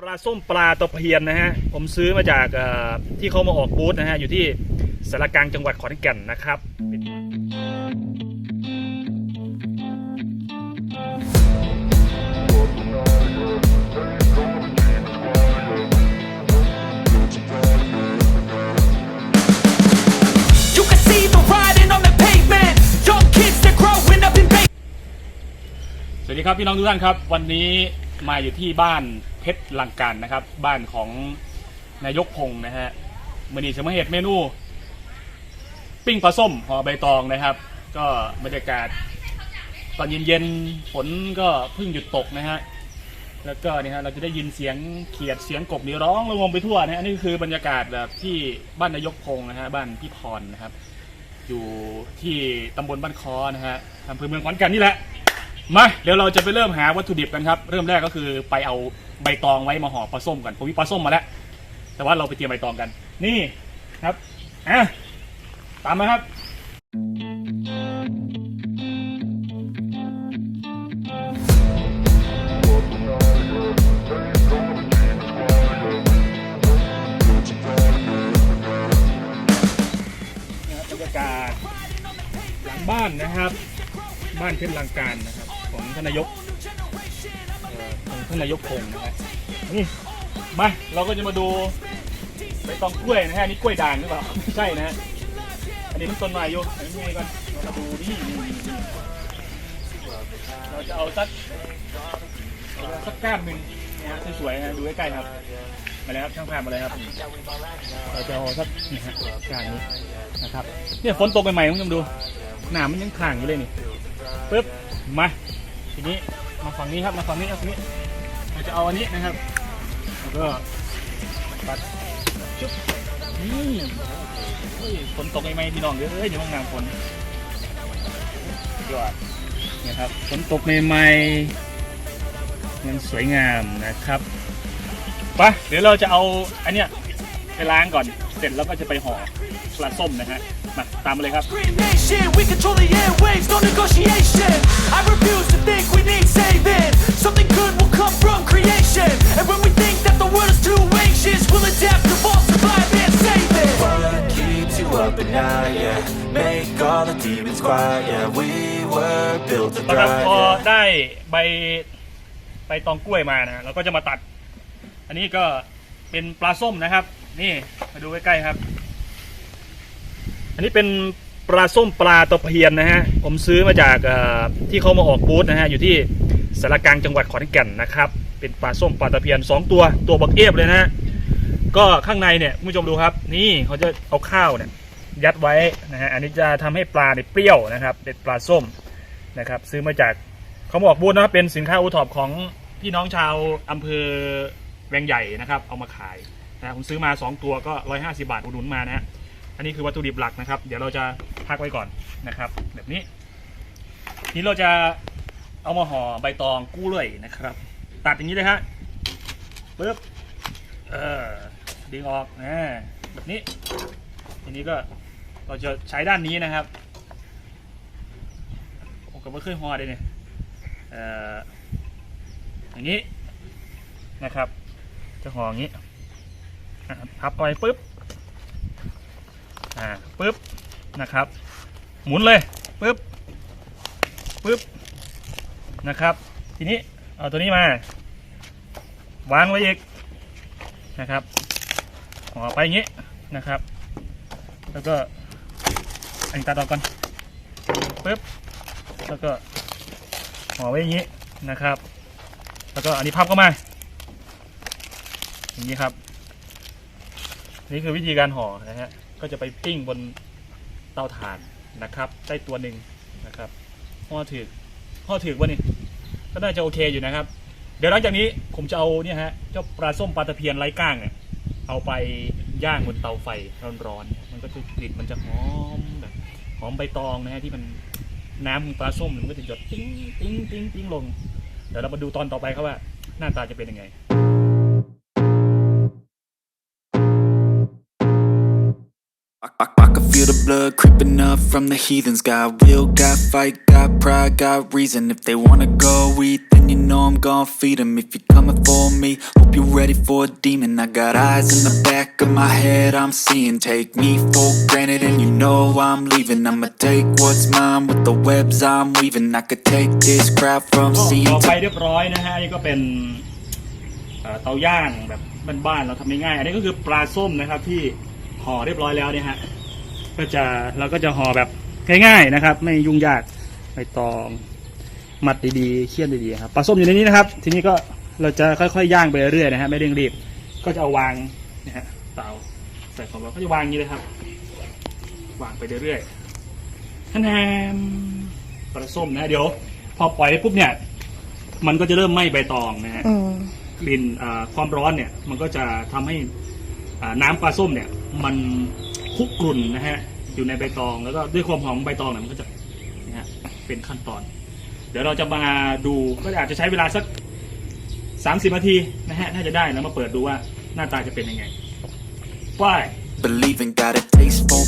ปลาส้มปลาตะเพียนนะฮะ ผมซื้อมาจากเอ่อที่เขามาออกบูธนะฮะ อยู่ที่สารกลางจังหวัดขอนแก่นนะครับ You can see the riding on the pavement. Young kids, they're growing up in base. สวัสดีครับพี่น้องทุกท่านครับ วันนี้ มาอยู่ที่บ้านเพชรลังการนะครับ บ้านของนายกพงศ์นะฮะมือนี้จะมาเหตุเมนู ปิ้งปลาส้มห่อใบตองนะครับ ก็บรรยากาศ ตอนเย็นๆฝนก็เพิ่งหยุดตกนะฮะแล้วก็นี่ฮะเราจะได้ยินเสียงเขียดเสียงกบนี่ร้องระงมไปทั่วนะฮะนี่คือบรรยากาศแบบที่บ้านนายกพงศ์นะฮะบ้านพี่พรนะครับ อยู่ที่ตำบลบ้านคอนะฮะอำเภอเมืองขอนแก่นนี่แหละ มาเดี๋ยวเราจะไปเริ่มหาวัตถุดิบกันครับ เริ่มแรกก็คือไปเอาใบตองไว้มาห่อปลาส้มกันผมมีปลาส้มมาแล้ว แต่ว่าเราไปเตรียมใบตองกัน นี่ครับอะตามมาครับบรรยากาศหลังบ้านนะครับ บ้านเพชรลังการนะครับ ท่านนายกเอ่อของท่านนายกพงศ์นะครับนี่มาเราก็จะมาดูใบตองกล้วยนะฮะอันนี่กล้วยด่างหรือเปล่าไม่ใช่นะฮะอันนี้มันต้นไม้อยู่อันนี้ไงก่อนเรามาดูนี่นี่นี่นี่เราจะเอาสักเอาสักก้านหนึ่งนะฮะสวยๆนะดูใกล้ๆครับมาเลยครับช่างภาพมาเลยครับนี่เราจะเอาสักนี่ฮะก้านนี้นะครับเนี่ยฝนตกใหม่ๆคุณผู้ชมดูหนามันยังข่างอยู่เลยนี่ปึ๊บมา ทีนี้มาฝั่งนี้ครับมาฝั่งนี้ครับนี้เราจะเอาอันนี้นะครับแล้วก็ปัดจุ๊บนี่เฮ้ยฝนตกไหมพี่น้องเอ้ยเดี๋ยวห้องน้ำฝนยอดเนี่ยครับฝนตกใหม่ๆมันสวยงามนะครับปะเดี๋ยวเราจะเอาอันเนี้ยไปล้างก่อนเสร็จแล้วก็จะไปห่อปลาส้มนะฮะ มาตามมาเลยครับ Green nation, we control the airwaves, no negotiation. I refuse to think we need saving. Something good will come from creation. And when we think that the world is too anxious, we'll adapt, evolve, survive, and save it. What keeps you up at night, yeah Make all the demons quiet, yeah We were built to นะครับ thrive, พอ yeah ได้ใบใบตองกล้วยมานะเราก็จะมาตัด อันนี้ก็เป็นปลาส้มนะครับ นี่มาดูใกล้ๆครับ อันนี้เป็นปลาส้มปลาตะเพียนนะฮะ ผมซื้อมาจากที่เขามาออกบูธนะฮะ อยู่ที่สารกลางจังหวัดขอนแก่นนะครับ เป็นปลาส้มปลาตะเพียนสองตัว ตัวบักเอฟเลยนะฮะ ก็ข้างในเนี่ยคุณผู้ชมดูครับ นี่เขาจะเอาข้าวเนี่ยยัดไว้นะฮะ อันนี้จะทำให้ปลาเนี่ยเปรี้ยวนะครับ เป็นปลาส้มนะครับ ซื้อมาจากเขาบอกบูธนะครับ เป็นสินค้าโอท็อปของพี่น้องชาวอำเภอแวงใหญ่นะครับ เอามาขายนะผมซื้อมา 2 ตัวก็ 150 บาทอุดหนุนมานะฮะ อันนี้คือวัตถุดิบหลักนะครับ เดี๋ยวเราจะพักไว้ก่อนนะครับ แบบนี้ทีนี้เราจะเอามาห่อใบตองกู้เลยนะครับ ตัดอย่างนี้เลยฮะปึ๊บเออดึงออกนะแบบนี้ทีนี้ก็เราจะใช้ด้านนี้นะครับผมก็ไม่เคยฮอเลยเนี่ยเอ่ออย่างนี้นะครับ จะห่ออย่างนี้พับไปปุ๊บ อ่าปุ๊บนะครับ หมุนเลยปุ๊บปุ๊บนะครับ ทีนี้เอาตัวนี้มาวางไว้อีกนะครับห่อไปอย่างนี้นะครับ แล้วก็อันนี้ตัดออกก่อนปุ๊บแล้วก็ห่อไว้อย่างนี้นะครับ แล้วก็อันนี้พับเข้ามาอย่างนี้ครับ นี่คือวิธีการห่อนะฮะ ก็จะไปปิ้งบนเตาถ่านนะครับได้ตัวหนึ่งนะครับห่อถือห่อถือว่านี่ก็น่าจะโอเคอยู่นะครับ เดี๋ยวหลังจากนี้ผมจะเอาเนี่ยฮะเจ้าปลาส้มปลาตะเพียนไร้ก้างเนี่ยเอาไปย่างบนเตาไฟร้อนๆมันก็จะกลิ่นมันจะหอมแบบหอมใบตองนะฮะที่มันน้ำปลาส้มมันก็จะหยดติ้งติ้งติ้งติ้งลง เดี๋ยวเรามาดูตอนต่อไปครับว่าหน้าตาจะเป็นยังไง I, I, I can feel the blood creeping up from the heathens. Got will, got fight, got pride, got reason. If they wanna go eat, then and you know I'm gon' feed 'em if you're coming for me. Hope you're ready for a demon. I got eyes in the back of my head, I'm seeing. Take me for granted, and you know I'm leaving. I'ma take what's mine with the webs I'm weaving. I could take this crowd from ก็ seeing ต่อ to ไปเรียบร้อยนะฮะอันนี่ก็เป็นเอ่อเตาย่างแบบบ้านๆเราทำง่ายๆอันนี้ก็คือปลาส้มนะครับที่ ห่อเรียบร้อยแล้วเนี่ยฮะก็จะเราก็จะห่อแบบง่ายๆนะครับ ไม่ยุ่งยากไม่ตองมัดดีๆเคี่ยนดีๆครับปลาส้มอยู่ในนี้นะครับ ทีนี้ก็เราจะค่อยๆย่างไปเรื่อยๆนะฮะไม่เร่งรีบ ก็จะเอาวางนะฮะเตาใส่ของเราก็จะวางอย่างนี้เลยครับ วางไปเรื่อยๆคะแนนปลาส้มนะเดี๋ยว พอปล่อยไปปุ๊บเนี่ยมันก็จะเริ่มไหม้ใบตองนะฮะอืมกลิ่นอ่าความร้อนเนี่ย มันก็จะทำให้อ่าน้ำปลาส้มเนี่ย มันคุกกรุ่นนะฮะอยู่ในใบตอง แล้วก็ด้วยความหอมของใบตองเนี่ยมันก็จะนะฮะเป็นขั้นตอน เดี๋ยวเราจะมาดูก็อาจจะใช้เวลาสักสามสิบนาทีนะฮะน่าจะได้แล้วมาเปิดดูว่าหน้าตาจะเป็นยังไงว้าย Believing got a taste for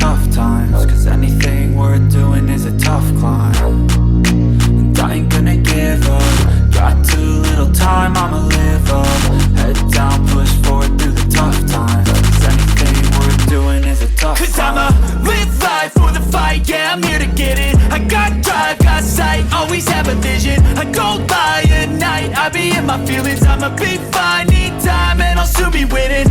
tough times. Cause anything worth doing is a tough climb. And I ain't gonna give up. Got too little time, I'ma live up. Head down, push forward through the tough times. Cause anything worth doing is a tough Cause climb. I'ma live life for the fight, yeah, I'm here to get it. I got drive, got sight, always have a vision. I go by at night, I be in my feelings. I'ma be fine, need time, and I'll soon be winning.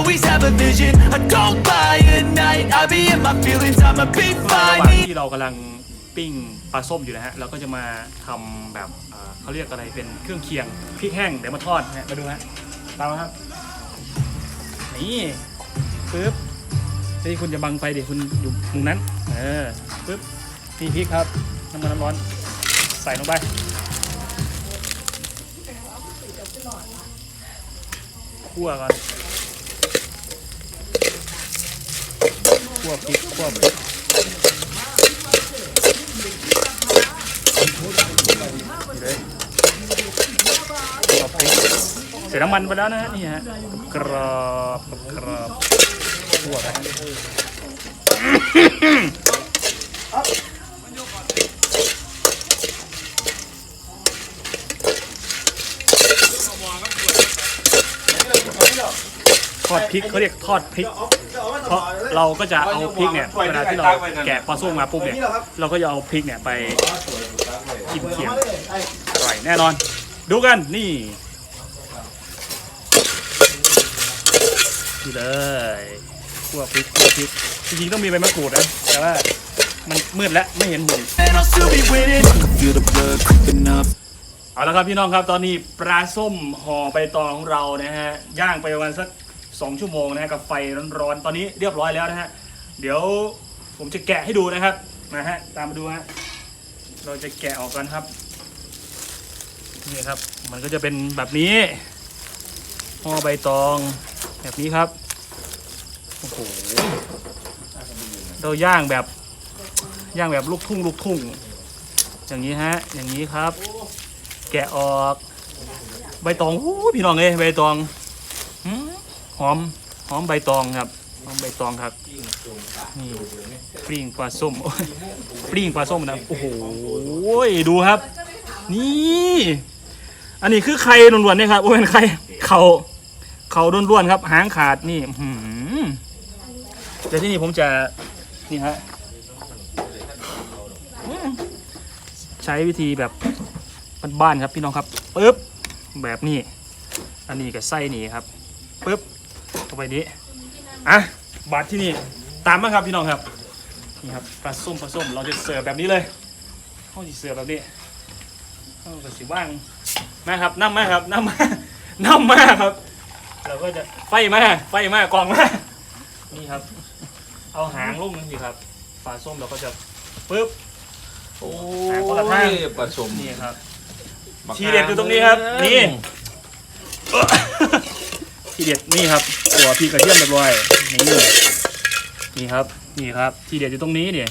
Always have a vision. I go by a night, I be in my feelings. I'ma be ระห fine, ว่าง need ที่เรากำลังปิ้งปลาส้มอยู่นะฮะเราก็จะมาทำแบบเอ่อเขาเรียกอะไรเป็นเครื่องเคียงพริกแห้งเดี๋ยวมาทอดนะฮะมาดูฮะตามมาครับนี่ปึ๊บเฮ้ยคุณจะบังไฟดิคุณอยู่มุมนั้นเออปึ๊บนี่พริกครับน้ำมันน้ำร้อนใส่ลงไปคั่วก่อน คั่วพริกคั่วพริกเลยกรอบพริกเสียน้ำมันไปแล้วนะฮะนี่ฮะกรอบกรอบทั่วไป ทอดพริกเขาเรียกทอดพริก เพราะเราก็จะเอาพริกเนี่ยเวลาที่เราแกะปลาส้มมาปุ๊บเนี่ยเราก็จะเอาพริกเนี่ยไปกินเคียงอร่อยแน่นอน ดูกันนี่นี่เลยคั่วพริกคั่วพริกจริงๆต้องมีใบมะกรูดนะแต่ว่ามันมืดแล้วไม่เห็นหุ่นเอาละครับพี่น้องครับตอนนี้ปลาส้มห่อใบตองของเรานะฮะย่างไปประมาณสัก สองชั่วโมงนะฮะกับไฟร้อนๆ ตอนนี้เรียบร้อยแล้วนะฮะ เดี๋ยวผมจะแกะให้ดูนะครับนะฮะตามมาดูฮะเราจะแกะออกกันครับ นี่ครับ มันก็จะเป็นแบบนี้ห่อใบตองแบบนี้ครับโอ้โหเราย่างแบบย่างแบบลูกทุ่งลูกทุ่ง อย่างนี้ฮะ อย่างนี้ครับ แกะออก ใบตองหูพี่น้องเอ้ยใบตอง หอมหอมใบตองครับหอมใบตองครับนี่ปริงปลาส้มโอ้ยปริงปลาส้มนะโอ้โหดูครับ นี่ อันนี้คือไข่ล้วนๆเนี่ยครับโอ้เป็นไข่เขาเขาล้วนๆครับ หางขาดนี่อื้อหือเดี๋ยวที่นี่ผมจะนี่ฮะใช้วิธีแบบบ้านๆครับพี่น้องครับปึ๊บแบบนี้ อันนี้ก็ไส้นี่ครับปึ๊บ เข้าไปนี้อะบาทที่นี่ตามมาครับพี่น้องครับนี่ครับปลาส้มปลาส้มเราจะเสิร์ฟแบบนี้เลยเขาจะเสิร์ฟแบบนี้เขาก็สิว่างมาครับน้ำมาครับน้ำมาน้ำมาครับ เราก็จะไฟมาไฟมากองมานี่ครับ เอาหางลงนั่นสิครับปลาส้มเราก็จะปึ๊บโอ้คนละทางยผสมนี่ครับบักทีเด็ดอยู่ตรงนี้ครับ นี่ ทีเด็ดนี่ครับตัวพริกกระเทียมเรียบร้อยนี่นี่ครับ นี่ครับ ทีเด็ดอยู่ตรงนี้เนี่ย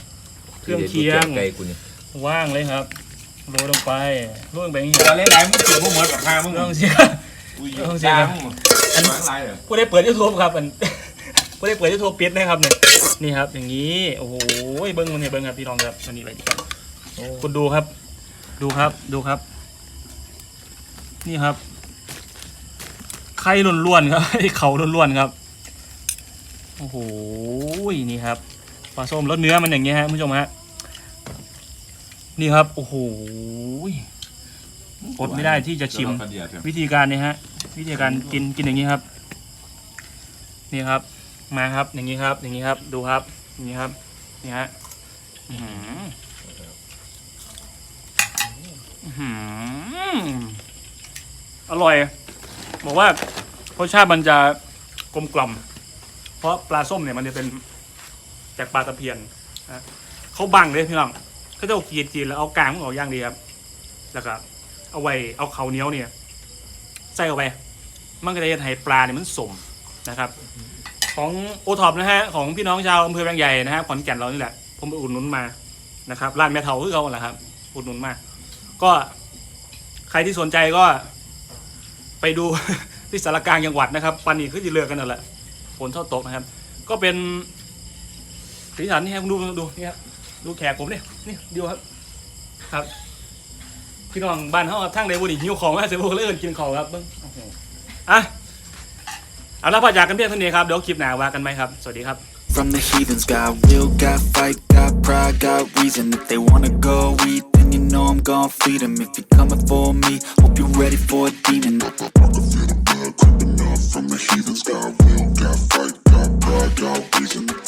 เครื่องเคียงไก่กูนี่ว่างเลยครับโรยลงไปโรยลงไปอย่างนี้ตอนหลายๆมึงเกิดมึงเหมือนกับข้ามึงลองสิอุ้ยเอาสิครับมึงอันนี้อะไรเหรอผู้ได้เปิดยูทูบครับอันผู้ได้เปิดยูทูบปิดนะครับเนี่ยนี่ครับ อย่างนี้โอ้โหเบิ้งมันเนี่ยเบิ้งครับพี่น้องครับอันนี้อะไรดีครับคุณดูครับ ดูครับดูครับ นี่ครับ ไข่ล้วนๆครับไอ้เขาล้วนๆครับโอ้โหนี่ครับปลาส้มแล้วเนื้อมันอย่างเงี้ยฮะคุณผู้ชมฮะนี่ครับ โอ้โหอดไม่ได้ที่จะชิมวิธีการเนี่ยฮะ วิธีการกินกินอย่างนี้ครับ นี่ครับ มาครับ อย่างนี้ครับ อย่างนี้ครับ ดูครับอย่างนี้ครับ นี่ฮะอื้อหืออื้อหืออร่อย บอกว่ารสชาติมันจะกลมกล่อม เพราะปลาส้มเนี่ยมันจะเป็นจากปลาตะเพียนนะเขาบังเลยพี่น้องเขาจะเอาเกรีดกรีดแล้วเอากลางมันออกย่างดีครับ แล้วก็เอาไว้เอาเขาเนี้ยวเนี่ย ใส่เข้าไป มันก็จะให้ปลาเนี่ยมันสมนะครับ ของโอท็อปนะฮะของพี่น้องชาวอำเภอบางใหญ่นะฮะขอนแก่นเรานี่แหละ ผมไปอุดหนุนมานะครับร้านแม่เทาคือเขาแหละครับอุดหนุนมา ก็ใครที่สนใจก็ ไปดู ที่สารกลางจังหวัดนะครับปันนี้คือจะเลือกันนั่นแหละฝนเท่าตกนะครับ ก็เป็นสีสันนี่ครับดูดูนี่ครับดูแขกผมเนี่ยนี่ดูครับ ครับพี่น้องบ้านเขาทั้งใดบุรีหิวของมาเสียบุกเลยเอินกินของครับเบิ้งโอ้โหอะเอาละพอจากกันเพียงเท่านี้ครับเดี๋ยวคลิปหน้าว่ากันไหมครับ สวัสดีครับ From the heathens, got will, got fight, got pride, got reason. If they wanna go eat, and you know I'm gon' feed him If you're coming for me, hope you're ready for a demon. I can feel the blood creeping up from the heathens. Got will, got fight, got pride, got reason.